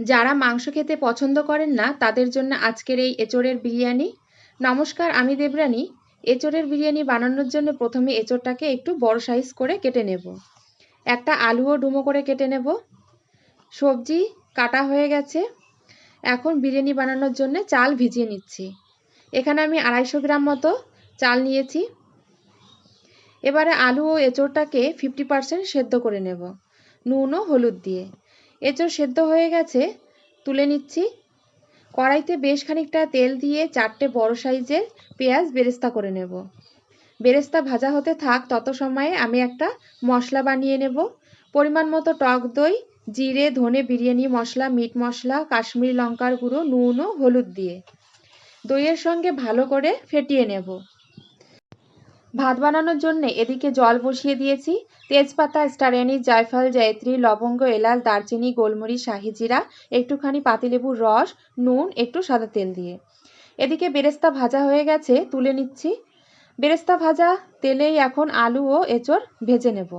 যারা মাংস খেতে পছন্দ করেন না, তাদের জন্য আজকের এই এঁচোড়ের বিরিয়ানি। নমস্কার, আমি দেবরানী। এঁচোড়ের বিরিয়ানি বানানোর জন্য প্রথমে এঁচোড়টাকে একটু বড় সাইজ করে কেটে নেব। একটা আলুও ডুমো করে কেটে নেব। সবজি কাটা হয়ে গেছে। এখন বিরিয়ানি বানানোর জন্য চাল ভিজিয়ে নিচ্ছি। এখানে আমি আড়াইশো গ্রাম মতো চাল নিয়েছি। এবারে আলু ও এঁচোড়টাকে ফিফটি পারসেন্ট সেদ্ধ করে নেব। নুন ও হলুদ দিয়ে। এঁচোড় সেদ্ধ হয়ে গেছে, তুলে নিচ্ছি। কড়াইতে বেশ খানিকটা তেল দিয়ে চারটে বড় সাইজের পেঁয়াজ বেরেস্তা করে নেব। বেরেস্তা ভাজা হতে থাক, তত সময়ে আমি একটা মশলা বানিয়ে নেব। পরিমাণ মতো টক দই, জিরে, ধনে বিরিয়ানি মশলা, মিট মশলা, কাশ্মীরি লঙ্কার গুঁড়ো, নুন ও হলুদ দিয়ে। দইয়ের সঙ্গে ভালো করে ফেটিয়ে নেব। ভাত বানানোর জন্য এদিকে জল বসিয়ে দিয়েছি। তেজপাতা স্টারিয়ানি জায়ফল, জায়ত্রী, লবঙ্গ, এলাচ, দারচিনি, গোলমরিচ, শাহি জিরা, একটুখানি পাতিলেবুর রস, নুন, একটু সাদা তেল দিয়ে। এদিকে বেরেস্তা ভাজা হয়ে গেছে, তুলে নিচ্ছি। বেরেস্তা ভাজা তেলেই এখন আলু ও এঁচড় ভেজে নেব।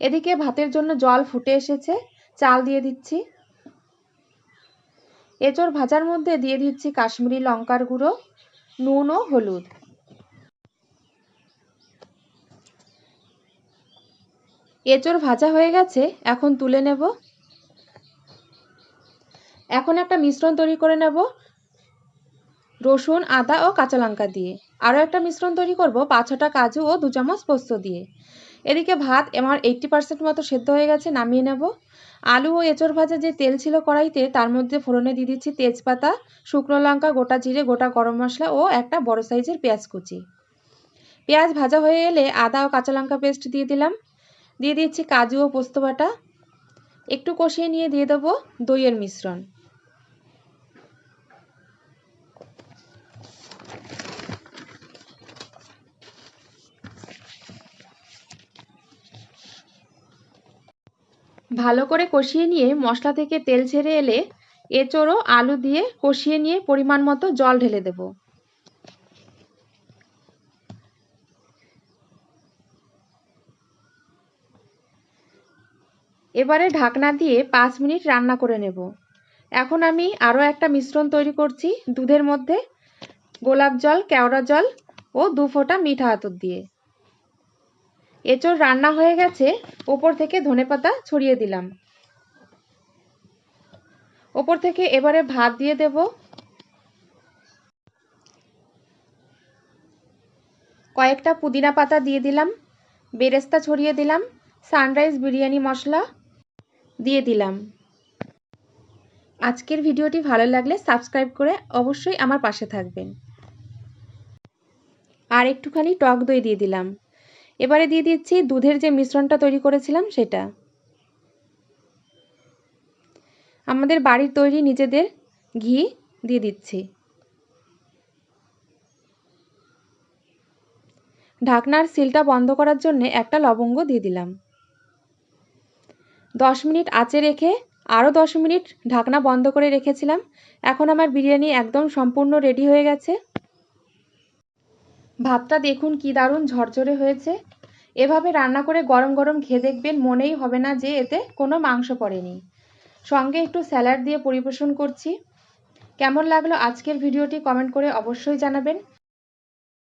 এদিকে ভাতের জন্য জল ফুটে এসেছে, চাল দিয়ে দিচ্ছি। এঁচড় ভাজার মধ্যে দিয়ে দিচ্ছি কাশ্মীরি লঙ্কার গুঁড়ো, নুন ও হলুদ। এঁচড় ভাজা হয়ে গেছে, এখন তুলে নেব। এখন একটা মিশ্রণ তৈরি করে নেব, রসুন, আদা ও কাঁচা লঙ্কা দিয়ে। আরও একটা মিশ্রণ তৈরি করব, পাঁচ ছটা কাজু ও দু চামচ পোস্ত দিয়ে। এদিকে ভাত আমার এইটটি পার্সেন্ট মতো সেদ্ধ হয়ে গেছে, নামিয়ে নেব। আলু ও এঁচড় ভাজা যে তেল ছিল কড়াইতে, তার মধ্যে ফোড়নে দিয়ে দিচ্ছি তেজপাতা, শুকনো লঙ্কা, গোটা জিরে, গোটা গরম মশলা ও একটা বড় সাইজের পেঁয়াজ কুচি। পেঁয়াজ ভাজা হয়ে এলে আদা ও কাঁচা লঙ্কা পেস্ট দিয়ে দিলাম। দিয়ে দিচ্ছি কাজু ও পোস্ত বাটা। একটু কষিয়ে নিয়ে দিয়ে দেবো দইয়ের মিশ্রণ। ভালো করে কষিয়ে নিয়ে মশলা থেকে তেল ছেড়ে এলে এঁচড়ো, আলু দিয়ে কষিয়ে নিয়ে পরিমাণ মতো জল ঢেলে দেব। এবারে ঢাকনা দিয়ে পাঁচ মিনিট রান্না করে নেব। এখন আমি আরও একটা মিশ্রণ তৈরি করছি দুধের মধ্যে। গোলাপ জল, কেওড়া জল ও দু ফোঁটা মিঠা আতর দিয়ে। এঁচড় রান্না হয়ে গেছে, ওপর থেকে ধনেপাতা ছড়িয়ে দিলাম। ওপর থেকে এবারে ভাত দিয়ে দেব। কয়েকটা পুদিনা পাতা দিয়ে দিলাম, বেরেস্তা ছড়িয়ে দিলাম, সানরাইজ বিরিয়ানি মশলা দিয়ে দিলাম। আজকের ভিডিওটি ভালো লাগলে সাবস্ক্রাইব করে অবশ্যই আমার পাশে থাকবেন। আর একটুখানি টক দই দিয়ে দিলাম। এবারে দিয়ে দিচ্ছি দুধের যে মিশ্রণটা তৈরি করেছিলাম সেটা। আমাদের বাড়ির তৈরি নিজেদের ঘি দিয়ে দিচ্ছি। ঢাকনার সিলটা বন্ধ করার জন্য একটা লবঙ্গ দিয়ে দিলাম। দশ মিনিট আঁচে রেখে আরও দশ মিনিট ঢাকনা বন্ধ করে রেখেছিলাম। এখন আমার বিরিয়ানি একদম সম্পূর্ণ রেডি হয়ে গেছে। ভাতটা দেখুন কি দারুণ ঝরঝরে হয়েছে। এভাবে রান্না করে গরম গরম খেয়ে দেখবেন মনেই হবে না যে এতে কোনো মাংস পড়েনি। সঙ্গে একটু স্যালাড দিয়ে পরিবেশন করছি। কেমন লাগল আজকের ভিডিওটি কমেন্ট করে অবশ্যই জানাবেন।